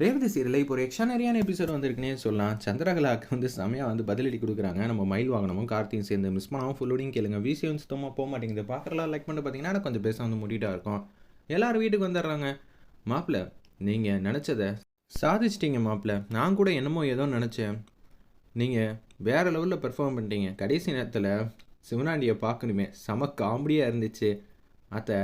ரேவதி சீரியலில் இப்போ ஒரு எக்ஸ்ட்ரானரியான எபிசோட் வந்திருக்குன்னே சொல்லலாம். சந்திரகலாவுக்கு வந்து செமையாக வந்து பதிலடி கொடுக்குறாங்க. நம்ம மயில் வாகனமும் கார்த்தியும் சேர்ந்து மிஸ் பண்ணாமல் ஃபுல்லோடையும் கேளுங்க. வீசியும் சுத்தமாக போக மாட்டேங்குது. பார்க்குறலாம் லைக் பண்ணி பார்த்தீங்கன்னா கொஞ்சம் பேச வந்து முடிட்டா இருக்கும். எல்லாரும் வீட்டுக்கு வந்துடுறாங்க. மாப்பிள்ள நீங்கள் நினச்சதை சாதிச்சிட்டிங்க மாப்பிள்ள நான் கூட என்னமோ ஏதோ நினச்சேன். நீங்கள் வேறு லெவலில் பெர்ஃபார்ம் பண்ணிட்டீங்க. கடைசி நேரத்தில் சிவனாண்டியை பார்க்கணுமே. செம காமெடியாக இருந்துச்சு. அத்தை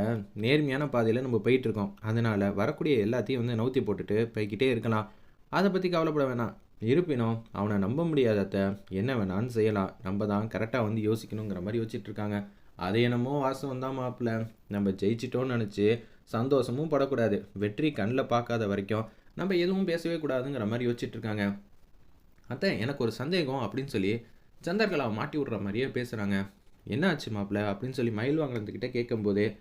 நேர்மையான பாதையில் நம்ம போயிட்டுருக்கோம். அதனால் வரக்கூடிய எல்லாத்தையும் வந்து நவுத்தி போட்டுட்டு போய்கிட்டே இருக்கலாம். அதை பற்றி கவலைப்பட வேணாம். இருப்பினும் அவனை நம்ப முடியாத அத்தை. என்ன வேணான்னு செய்யலாம். நம்ம தான் கரெக்டாக வந்து யோசிக்கணுங்கிற மாதிரி யோசிச்சுட்ருக்காங்க அது என்னமோ வாசம் தான் மாப்பிள்ள. நம்ம ஜெயிச்சிட்டோன்னு நினச்சி சந்தோஷமும் படக்கூடாது. வெற்றி கண்ணில் பார்க்காத வரைக்கும் நம்ம எதுவும் பேசவே கூடாதுங்கிற மாதிரி யோசிச்சுட்ருக்காங்க அத்தை எனக்கு ஒரு சந்தேகம் அப்படின்னு சொல்லி சந்தர்கலாவை மாட்டி விட்ற மாதிரியே பேசுகிறாங்க என்ன ஆச்சு மாப்பிள்ள அப்படின்னு சொல்லி மயில் வாங்கினதுக்கிட்ட கேட்கும்போது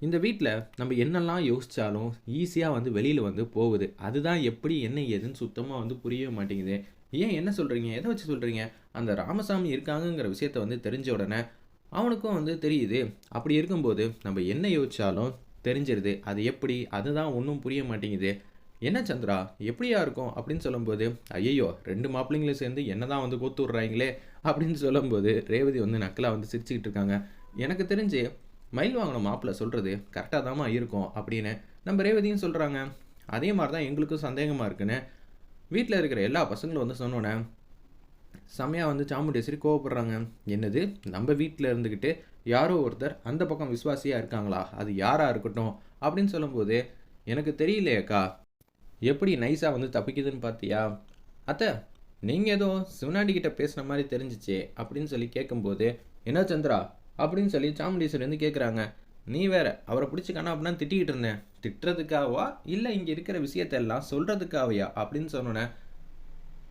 இந்த வீட்டில் நம்ம என்னெல்லாம் யோசித்தாலும் ஈஸியாக வந்து வெளியில் வந்து போகுது. அதுதான் எப்படி என்ன ஏதுன்னு சுத்தமாக வந்து புரியவே மாட்டேங்குது. ஏன் என்ன சொல்கிறீங்க எதை வச்சு சொல்கிறீங்க அந்த ராமசாமி இருக்காங்கங்கிற விஷயத்த வந்து தெரிஞ்ச உடனே அவனுக்கும் வந்து தெரியுது. அப்படி இருக்கும்போது நம்ம என்ன யோசித்தாலும் தெரிஞ்சிருது. அது எப்படி? அதுதான் ஒன்றும் புரிய மாட்டேங்குது. என்ன சந்திரா எப்படியா இருக்கும்? அப்படின்னு சொல்லும்போது ஐயோ ரெண்டு மாப்பிள்ளைங்களும் சேர்ந்து என்ன தான் வந்து கோத்து விட்றாங்களே அப்படின்னு சொல்லும்போது ரேவதி வந்து நக்கலாக வந்து சிரிச்சுக்கிட்டு இருக்காங்க. எனக்கு தெரிஞ்சு மயில் வாங்கின மாப்பிள்ளை சொல்கிறது கரெக்டாக தாம்மா இருக்கும் அப்படின்னு நம்ம ரேவதியும் சொல்கிறாங்க அதே மாதிரி தான் எங்களுக்கும் சந்தேகமாக இருக்குன்னு வீட்டில் இருக்கிற எல்லா பசங்களும் வந்து சொன்னோன்னே செம்மையாக வந்து சாமுண்டேஸ்வரி கோவப்படுறாங்க. என்னது நம்ம வீட்டில் இருந்துக்கிட்டு யாரோ ஒருத்தர் அந்த பக்கம் விசுவாசியாக இருக்காங்களா? அது யாராக இருக்கட்டும் அப்படின்னு சொல்லும்போது எனக்கு தெரியலையேக்கா எப்படி நைஸாக வந்து தப்பிக்குதுன்னு பார்த்தியா அத்தை நீங்கள் ஏதோ சிவனாண்டி கிட்ட பேசுன மாதிரி தெரிஞ்சிச்சே அப்படின்னு சொல்லி கேட்கும்போது என்ன சந்திரா? அப்படின்னு சொல்லி சாமுண்டீஸ்வரி வந்து கேட்குறாங்க நீ வேற அவரை பிடிச்சிக்கானா அப்படின்னா திட்டிக்கிட்டு இருந்தேன். திட்டுறதுக்காவா? இல்லை இங்கே இருக்கிற விஷயத்தெல்லாம் சொல்கிறதுக்காவையா அப்படின்னு சொன்னோன்னே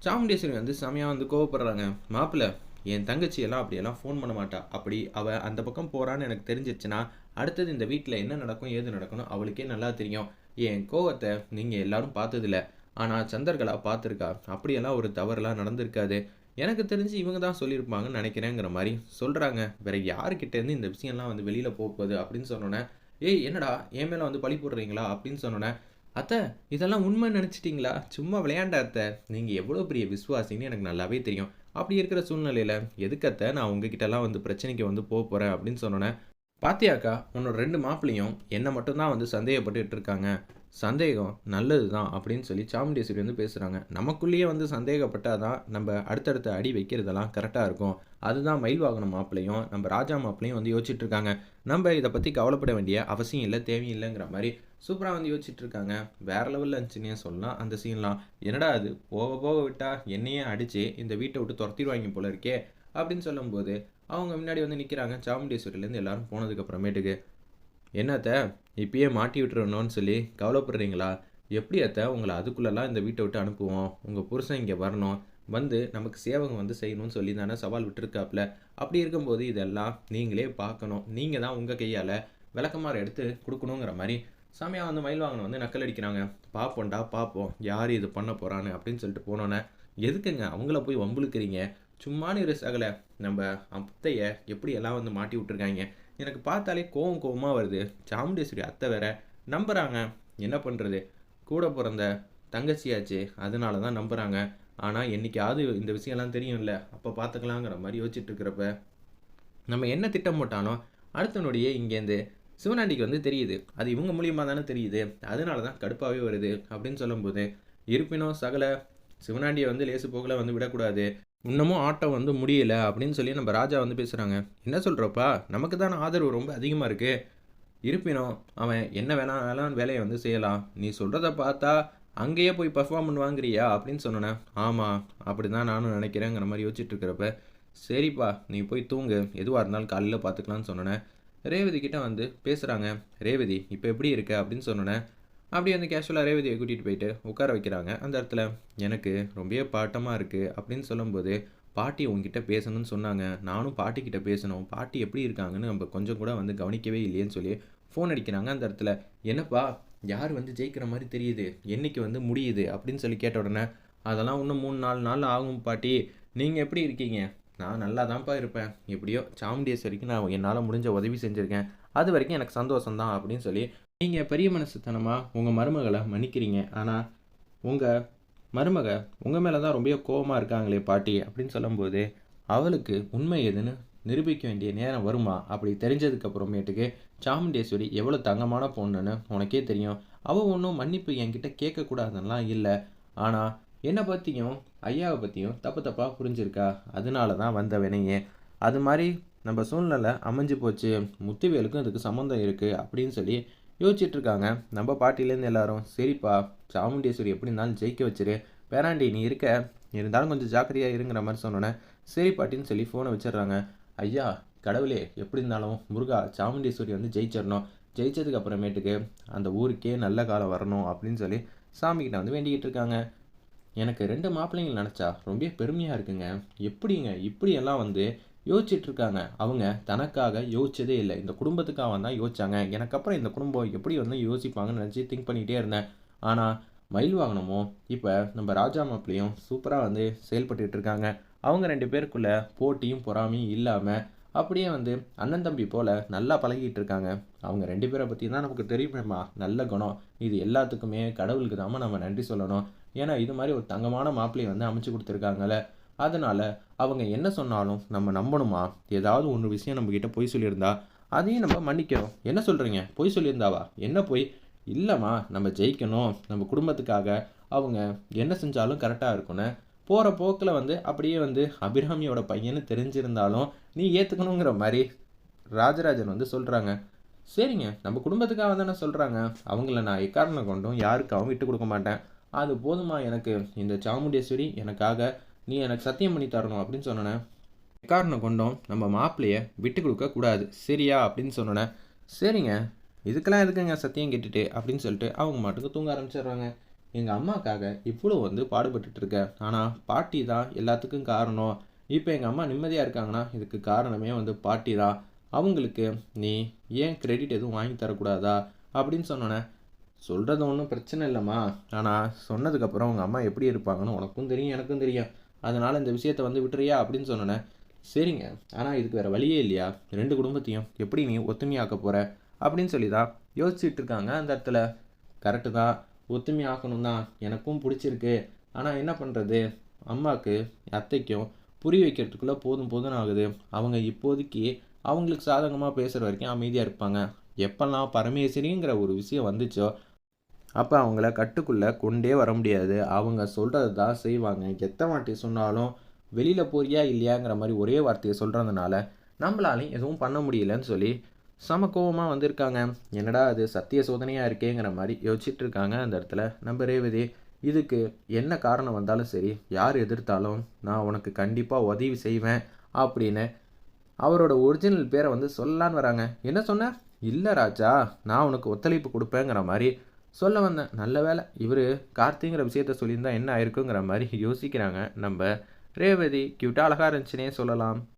சாமுண்டேஸ்வரி வந்து செமையாக வந்து கோவப்படுறாங்க. மாப்பிள்ள என் தங்கச்சியெல்லாம் அப்படியெல்லாம் ஃபோன் பண்ண மாட்டா. அப்படி அவள் அந்த பக்கம் போகிறான்னு எனக்கு தெரிஞ்சிச்சுன்னா அடுத்தது இந்த வீட்டில் என்ன நடக்கும் ஏது நடக்கணும் அவளுக்கே நல்லா தெரியும். என் கோவத்தை நீங்கள் எல்லாரும் பார்த்ததில்ல. ஆனால் சந்தர்களா பார்த்துருக்கா? அப்படியெல்லாம் ஒரு தவறுலாம் நடந்திருக்காது. எனக்கு தெரிஞ்சு இவங்க தான் சொல்லியிருப்பாங்கன்னு நினைக்கிறேங்கிற மாதிரி சொல்கிறாங்க வேற யாருக்கிட்டேருந்து இந்த விஷயம்லாம் வந்து வெளியில் போகுது அப்படின்னு சொன்னோன்னே ஏய் என்னடா? என் மேலே வந்து பழி போடுறீங்களா? அப்படின்னு சொன்னோன்னே அத்தை இதெல்லாம் உண்மை நினச்சிட்டிங்களா? சும்மா விளையாண்ட அத்தை. நீங்கள் எவ்வளோ பெரிய விசுவாசின்னு எனக்கு நல்லாவே தெரியும். அப்படி இருக்கிற சூழ்நிலையில் எதுக்கத்தை நான் உங்ககிட்டலாம் வந்து பிரச்சனைக்கு வந்து போக போகிறேன் அப்படின்னு சொன்னோன்னே பாத்தியாக்கா உன்னோட ரெண்டு மாப்பிளையும் என்னை மட்டும்தான் வந்து சந்தேகப்பட்டுட்டு இருக்காங்க சந்தேகம் நல்லது தான் அப்படின்னு சொல்லி சாமுண்டேஸ்வரி வந்து பேசுகிறாங்க நமக்குள்ளேயே வந்து சந்தேகப்பட்டால் தான் நம்ம அடுத்தடுத்த அடி வைக்கிறதெல்லாம் கரெக்டாக இருக்கும். அதுதான் மயில் வாகன மாப்பிளையும் நம்ம ராஜா மாப்பிளையும் வந்து யோசிச்சுட்டு இருக்காங்க நம்ம இதை பற்றி கவலைப்பட வேண்டிய அவசியம் இல்லை தேவையில்லைங்கிற மாதிரி சூப்பராக வந்து யோசிச்சுட்டு இருக்காங்க வேற லெவலில் இருந்துச்சுன்னே சொல்லலாம் அந்த சீன்லாம் என்னடா அது போக போக விட்டா என்னையே அடித்து இந்த வீட்டை விட்டு துரத்திடுவாங்க போல இருக்கே அப்படின்னு சொல்லும்போது அவங்க முன்னாடி வந்து நிற்கிறாங்க சாமுண்டீஸ்வரிலேருந்து எல்லாரும் போனதுக்கு அப்புறமேட்டுக்கு என்னத்த இப்பயே மாட்டி விட்டுறணும்னு சொல்லி கவலைப்படுறீங்களா? எப்படி அத்தை? உங்களை அதுக்குள்ளெல்லாம் இந்த வீட்டை விட்டு அனுப்புவோம். உங்கள் புருஷன் இங்கே வரணும். வந்து நமக்கு சேவகம் வந்து செய்யணும்னு சொல்லி தானே சவால் விட்டுருக்காப்புல அப்படி இருக்கும்போது இதெல்லாம் நீங்களே பார்க்கணும். நீங்கள் தான் உங்கள் கையால் விளக்கமாறு எடுத்து கொடுக்கணுங்கிற மாதிரி சாமியாக வந்து மயில் வாங்கின வந்து நக்கல் அடிக்கிறாங்க. பார்ப்போம்டா பார்ப்போம் யார் இது பண்ண போகிறான்னு அப்படின்னு சொல்லிட்டு போனோன்னே எதுக்குங்க? அவங்கள போய் வம்புழுக்கிறீங்க. சும்மானு இரு சகலை. நம்ம அத்தையை எப்படி எல்லாம் வந்து மாட்டி விட்டுருக்காங்க? எனக்கு பார்த்தாலே கோவம் கோவமாக வருது. சாமுண்டேஸ்வரி அத்தை வேற நம்புகிறாங்க என்ன பண்ணுறது கூட பிறந்த தங்கச்சியாச்சு அதனால தான் நம்புகிறாங்க ஆனால் என்றைக்காவது இந்த விஷயம்லாம் தெரியும்ல. அப்போ பார்த்துக்கலாங்கிற மாதிரி யோசிச்சுட்டு இருக்கிறப்ப நம்ம என்ன திட்டம் போட்டாலும் அடுத்த நொடியே இங்கேருந்து சிவனாண்டிக்கு வந்து தெரியுது. அது இவங்க மூலியமாக தானே தெரியுது. அதனால தான் கடுப்பாகவே வருது அப்படின்னு சொல்லும்போது இருப்பினும் சகல சிவனாண்டியை வந்து லேசு போகல வந்து விடக்கூடாது. இன்னமும் ஆட்டம் வந்து முடியலை அப்படின்னு சொல்லி நம்ம ராஜா வந்து பேசுகிறாங்க என்ன சொல்கிறப்பா நமக்கு தானே ஆதரவு ரொம்ப அதிகமாக இருக்குது இருப்பினும் அவன் என்ன வேணாலும் வேலையை வந்து செய்யலாம். நீ சொல்கிறத பார்த்தா அங்கேயே போய் பர்ஃபார்ம் பண்ணுவாங்கிறியா? அப்படின்னு சொன்னேன் ஆமாம் அப்படி தான் நானும் நினைக்கிறேங்கிற மாதிரி யோசிச்சுட்டு இருக்கிறப்ப சரிப்பா நீ போய் தூங்கு. எதுவாக இருந்தாலும் காலையில் பார்த்துக்கலான்னு சொன்னேன் ரேவதி கிட்டே வந்து பேசுகிறாங்க ரேவதி இப்போ எப்படி இருக்க? அப்படின்னு சொன்னேன் அப்படி வந்து கேஷுவலாக ரேவதியை கூட்டிகிட்டு போயிட்டு உட்கார வைக்கிறாங்க. அந்த இடத்துல எனக்கு ரொம்பவே பாட்டமாக இருக்குது அப்படின்னு சொல்லும்போது பாட்டி உங்ககிட்ட பேசணும்னு சொன்னாங்க. நானும் பாட்டிக்கிட்ட பேசணும். பாட்டி எப்படி இருக்காங்கன்னு நம்ம கொஞ்சம் கூட வந்து கவனிக்கவே இல்லையேன்னு சொல்லி ஃபோன் அடிக்கிறாங்க. அந்த இடத்துல என்னப்பா யார் வந்து ஜெயிக்கிற மாதிரி தெரியுது? என்னைக்கு வந்து முடியுது? அப்படின்னு சொல்லி கேட்ட உடனே அதெல்லாம் இன்னும் மூணு நாலு நாள் ஆகும் பாட்டி. நீங்கள் எப்படி இருக்கீங்க? நான் நல்லா தான்ப்பா இருப்பேன். எப்படியோ சாமுண்டேஸ்வரிக்கு நான் என்னால் முடிஞ்ச உதவி செஞ்சுருக்கேன். அது வரைக்கும் எனக்கு சந்தோஷம் தான் அப்படின்னு சொல்லி நீங்கள் பெரிய மனசுத்தனமாக உங்கள் மருமகளை மன்னிக்கிறீங்க. ஆனால் உங்கள் மருமக உங்கள் மேலே தான் ரொம்ப கோவமாக இருக்காங்களே பாட்டி அப்படின்னு சொல்லும்போது அவளுக்கு உண்மை எதுன்னு நிரூபிக்க வேண்டிய நேரம் வருமா? அப்படி தெரிஞ்சதுக்கப்புறமேட்டுக்கு சாமுண்டேஸ்வரி எவ்வளோ தங்கமான பொண்ணுன்னு உனக்கே தெரியும். அவள் ஒன்றும் மன்னிப்பு என்கிட்ட கேட்கக்கூடாதுன்னெலாம் இல்லை. ஆனால் என்னை பற்றியும் ஐயாவை பற்றியும் தப்பு தப்பாக புரிஞ்சிருக்கா? அதனால தான் வந்த வினையே அது மாதிரி நம்ம சூழ்நிலை அமைஞ்சு போச்சு. முத்துவேலுக்கும் இதுக்கு சம்மந்தம் இருக்குது அப்படின்னு சொல்லி யோசிச்சுட்ருக்காங்க. நம்ம பாட்டிலேருந்து எல்லாரும் சரிப்பா சாமுண்டேஸ்வரி எப்படி இருந்தாலும் ஜெயிக்க வச்சிரு. பேராண்டி நீ இருக்க. இருந்தாலும் கொஞ்சம் ஜாக்கிரதையாக இருங்கிற மாதிரி சொன்னோன்னே சரி பாட்டின்னு சொல்லி ஃபோனை வச்சிடுறாங்க. ஐயா கடவுளே எப்படி இருந்தாலும் முருகா சாமுண்டேஸ்வரி வந்து ஜெயிச்சிடணும் ஜெயிச்சதுக்கு அப்புறமேட்டுக்கு அந்த ஊருக்கே நல்ல காலம் வரணும் அப்படின்னு சொல்லி சாமிக்கிட்ட வந்து வேண்டிக்கிட்டு இருக்காங்க எனக்கு ரெண்டு மாப்பிள்ளைங்க நினச்சா ரொம்ப பெருமையாக இருக்குங்க. எப்படிங்க? இப்படியெல்லாம் வந்து யோசிச்சுட்டு இருக்காங்க அவங்க தனக்காக யோசிச்சதே இல்லை. இந்த குடும்பத்துக்காக தான் யோசிச்சாங்க. எனக்கு அப்புறம் இந்த குடும்பம் எப்படி வந்து யோசிப்பாங்கன்னு நினச்சி திங்க் பண்ணிகிட்டே இருந்தேன். ஆனால் மயில் வாங்கினமோ இப்போ நம்ம ராஜா மாப்பிளையும் சூப்பராக வந்து செயல்பட்டு இருக்காங்க அவங்க ரெண்டு பேருக்குள்ள போட்டியும் பொறாமையும் இல்லாமல் அப்படியே வந்து அண்ணன் தம்பி போல் நல்லா பழகிட்டு இருக்காங்க அவங்க ரெண்டு பேரை பற்றி தான் நமக்கு தெரியுமேம்மா. நல்ல குணம். இது எல்லாத்துக்குமே கடவுளுக்கு தாம நம்ம நன்றி சொல்லணும். ஏன்னா இது மாதிரி ஒரு தங்கமான மாப்பிள்ளையை வந்து அமைச்சு கொடுத்துருக்காங்கல்ல. அதனால் அவங்க என்ன சொன்னாலும் நம்ம நம்பணுமா? ஏதாவது ஒன்று விஷயம் நம்மக்கிட்ட பொய் சொல்லியிருந்தா அதையும் நம்ம மன்னிக்கிறோம். என்ன சொல்கிறீங்க பொய் சொல்லியிருந்தாவா? என்ன பொய்? இல்லைம்மா நம்ம ஜெயிக்கணும். நம்ம குடும்பத்துக்காக அவங்க என்ன செஞ்சாலும் கரெக்டாக இருக்கும்னு போகிற போக்கில் வந்து அப்படியே வந்து அபிராமியோட பையன்னு தெரிஞ்சிருந்தாலும் நீ ஏற்றுக்கணுங்கிற மாதிரி ராஜராஜன் வந்து சொல்கிறாங்க சரிங்க நம்ம குடும்பத்துக்காக தானே சொல்கிறாங்க அவங்கள நான் எக்காரணம் கொண்டும் யாருக்காகவும் விட்டு கொடுக்க மாட்டேன். அது போதுமா எனக்கு. இந்த சாமுண்டேஸ்வரி எனக்காக நீ எனக்கு சத்தியம் பண்ணி தரணும் அப்படின்னு சொன்னேன். காரணம் கொண்டோம் நம்ம மாப்பிள்ளைய விட்டு கொடுக்க கூடாது. சரியா? அப்படின்னு சொன்னேன். சரிங்க. இதுக்கெல்லாம் எதுக்குங்க சத்தியம் கேட்டுட்டு? அப்படின்னு சொல்லிட்டு அவங்க மாட்டுக்கு தூங்க ஆரம்பிச்சிடுறாங்க. எங்கள் அம்மாக்காக இவ்வளோ வந்து பாடுபட்டுட்டு இருக்கேன் ஆனால் பாட்டி தான் எல்லாத்துக்கும் காரணம். இப்போ எங்கள் அம்மா நிம்மதியாக இருக்காங்கன்னா இதுக்கு காரணமே வந்து பாட்டி தான். அவங்களுக்கு நீ ஏன் கிரெடிட் எதுவும் வாங்கி தரக்கூடாதா? அப்படின்னு சொன்னோன்னே சொல்கிறது ஒன்றும் பிரச்சனை இல்லைம்மா. ஆனால் சொன்னதுக்கப்புறம் உங்கள் அம்மா எப்படி இருப்பாங்கன்னு உனக்கும் தெரியும் எனக்கும் தெரியும். அதனால் இந்த விஷயத்தை வந்து விட்டுறியா அப்படின்னு சொன்னோன்னே சரிங்க ஆனால் இதுக்கு வேறு வழியே இல்லையா? ரெண்டு குடும்பத்தையும் எப்படி நீ ஒத்துமையாக்க போகிற அப்படின்னு சொல்லி தான் யோசிச்சுட்டு இருக்காங்க அந்த இடத்துல. கரெக்டு தான் ஒத்துமை ஆக்கணும் தான் எனக்கும் பிடிச்சிருக்கு. ஆனால் என்ன பண்ணுறது அம்மாவுக்கு அத்தைக்கும் புரிய வைக்கிறதுக்குள்ளே போதும் போதும் ஆகுது. அவங்க இப்போதைக்கு அவங்களுக்கு சாதகமாக பேசுகிற வரைக்கும் அமைதியாக இருப்பாங்க. எப்பெல்லாம் பரமேஸ்வரிங்கிற ஒரு விஷயம் வந்துச்சோ அப்போ அவங்கள கட்டுக்குள்ளே கொண்டே வர முடியாது. அவங்க சொல்கிறது தான் செய்வாங்க. எத்தனை வாட்டி சொன்னாலும் வெளியில் போறியா இல்லையாங்கிற மாதிரி ஒரே வார்த்தையை சொல்கிறதுனால நம்மளாலையும் எதுவும் பண்ண முடியலன்னு சொல்லி சம கோபமாக வந்திருக்காங்க. என்னடா அது சத்திய சோதனையாக இருக்கேங்கிற மாதிரி யோசிச்சுட்டு இருக்காங்க அந்த இடத்துல. நம்ம ரேவதி இதுக்கு என்ன காரணம் வந்தாலும் சரி யார் எதிர்த்தாலும் நான் உனக்கு கண்டிப்பாக உதவி செய்வேன் அப்படின்னு அவரோட ஒரிஜினல் பேரை வந்து சொல்லலான்னு வராங்க. என்ன சொன்ன? இல்லை ராஜா நான் உனக்கு ஒத்துழைப்பு கொடுப்பேங்கிற மாதிரி சொல்ல வந்தேன். நல்ல வேலை இவர் கார்த்திங்கிற விஷயத்த சொல்லியிருந்தா என்ன ஆயிருக்குங்கிற மாதிரி யோசிக்கிறாங்க. நம்ம ரேவதி கியூட்டாக அழகாக இருந்துச்சுன்னே சொல்லலாம்.